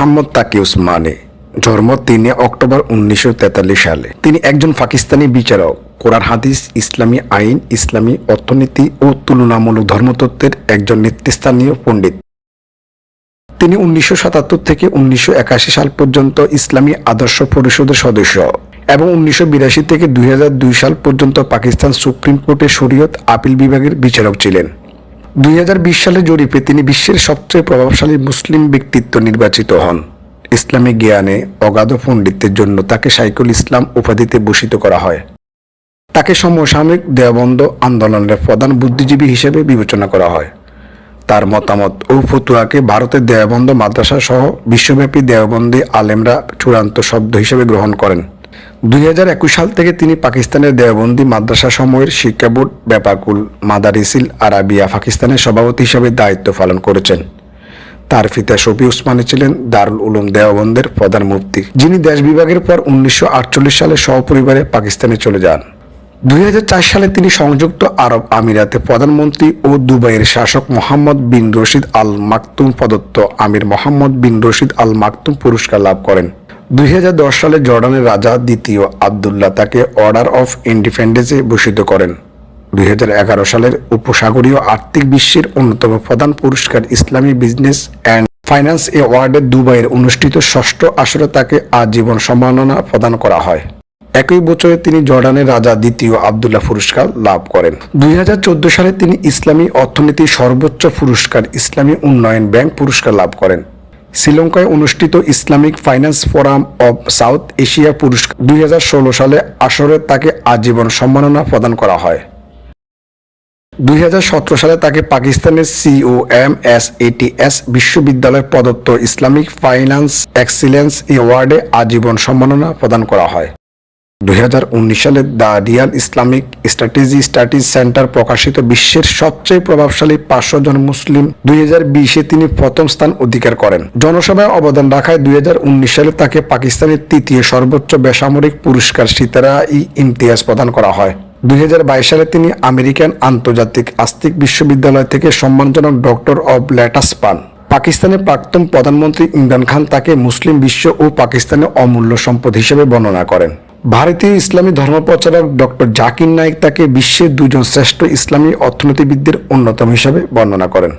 মোহাম্মদ তাকি উসমানী জন্ম তিন অক্টোবর উনিশশো তেতাল্লিশ সালে। তিনি একজন পাকিস্তানি বিচারক। কোরআন, হাদিস, ইসলামী আইন, ইসলামী অর্থনীতি ও তুলনামূলক ধর্মতত্ত্বের একজন নেতৃস্থানীয় পণ্ডিত। তিনি উনিশশো সাতাত্তর থেকে উনিশশো একাশি সাল পর্যন্ত ইসলামী আদর্শ পরিষদের সদস্য এবং উনিশশো বিরাশি থেকে দুই হাজার দুই সাল পর্যন্ত পাকিস্তান সুপ্রিম কোর্টের শরীয়ত আপিল বিভাগের বিচারক ছিলেন। দুই হাজার বিশ সালে জরিপে তিনি বিশ্বের সবচেয়ে প্রভাবশালী মুসলিম ব্যক্তিত্ব নির্বাচিত হন। ইসলামী জ্ঞানে অগাধ পণ্ডিতের জন্য তাকে সাইকুল ইসলাম উপাধিতে ভূষিত করা হয়। তাকে সমসাময়িক দেওবন্দ আন্দোলনের প্রধান বুদ্ধিজীবী হিসেবে বিবেচনা করা হয়। তার মতামত ও ফতুয়াকে ভারতের দেওবন্দ মাদ্রাসা সহ বিশ্বব্যাপী দেওবন্দী আলেমরা চূড়ান্ত শব্দ হিসেবে গ্রহণ করেন। দুই হাজার একুশ সাল থেকে তিনি পাকিস্তানের দেওবন্দি মাদ্রাসা সময়ের শিক্ষা বোর্ড ব্যাপাকুল মাদারিসিল আরাবিয়া পাকিস্তানের সভাপতি হিসেবে দায়িত্ব পালন করেছেন। তার পিতা শফি উসমানী ছিলেন দারুল উলুম দেওবন্দের প্রধান মুফতি, যিনি দেশ বিভাগের পর উনিশশো আটচল্লিশ সালে সপরিবারে পাকিস্তানে চলে যান। দুই হাজার চার সালে তিনি সংযুক্ত আরব আমিরাতে প্রধানমন্ত্রী ও দুবাইয়ের শাসক মোহাম্মদ বিন রশিদ আল মাকতুম প্রদত্ত আমির মোহাম্মদ বিন রশিদ আল মাকতুম পুরস্কার লাভ করেন। দুই হাজার দশ সালে জর্ডানের রাজা দ্বিতীয় আবদুল্লাহ তাকে অর্ডার অফ ইন্ডিপেন্ডেন্সে ভূষিত করেন। দুই হাজার এগারো সালের উপসাগরীয় আর্থিক বিশ্বের অন্যতম প্রধান পুরস্কার ইসলামী বিজনেস অ্যান্ড ফাইন্যান্স অ্যাওয়ার্ডে দুবাইয়ের অনুষ্ঠিত ষষ্ঠ আসরে তাকে আজীবন সম্মাননা প্রদান করা হয়। একই বছরে তিনি জর্ডানের রাজা দ্বিতীয় আবদুল্লাহ পুরস্কার লাভ করেন। দুই হাজার চৌদ্দ সালে তিনি ইসলামী অর্থনীতির সর্বোচ্চ পুরস্কার ইসলামী উন্নয়ন ব্যাংক পুরস্কার লাভ করেন। শ্রীলঙ্কায় অনুষ্ঠিত Islamic finance forum of South Asia পুরস্কার দুই হাজার ষোলো সালে আসরে তাকে আজীবন সম্মাননা প্রদান করা হয়। দুই হাজার সতেরো সালে তাকে পাকিস্তানের সিও এম এস এটিএস বিশ্ববিদ্যালয়ের প্রদত্ত ইসলামিক ফাইন্যান্স এক্সিলেন্স অ্যাওয়ার্ডে আজীবন সম্মাননা প্রদান করা হয়। দুই হাজার উনিশ সালে the real Islamic strategy studies centre প্রকাশিত বিশ্বের সবচেয়ে প্রভাবশালী পাঁচশো জন মুসলিম দুই বিশে তিনি প্রথম স্থান অধিকার করেন। জনসভায় অবদান রাখায় দুই হাজার উনিশ সালে তাকে পাকিস্তানের তৃতীয় সর্বোচ্চ বেসামরিক পুরস্কার সিতারা ই ইমতিয়াজ প্রদান করা হয়। দুই হাজার বাইশ সালে তিনি আমেরিকান আন্তর্জাতিক আস্তিক বিশ্ববিদ্যালয় থেকে সম্মানজনক ডক্টর অব লেটাস পান। পাকিস্তানের প্রাক্তন প্রধানমন্ত্রী ইমরান খান তাকে মুসলিম বিশ্ব ও পাকিস্তানের অমূল্য সম্পদ হিসেবে বর্ণনা করেন। ভারতীয় ইসলামী ধর্মপ্রচারক ডক্টর জাকির নায়েক তাকে বিশ্বের দুজন শ্রেষ্ঠ ইসলামী অর্থনীতিবিদদের অন্যতম হিসাবে বর্ণনা করেন।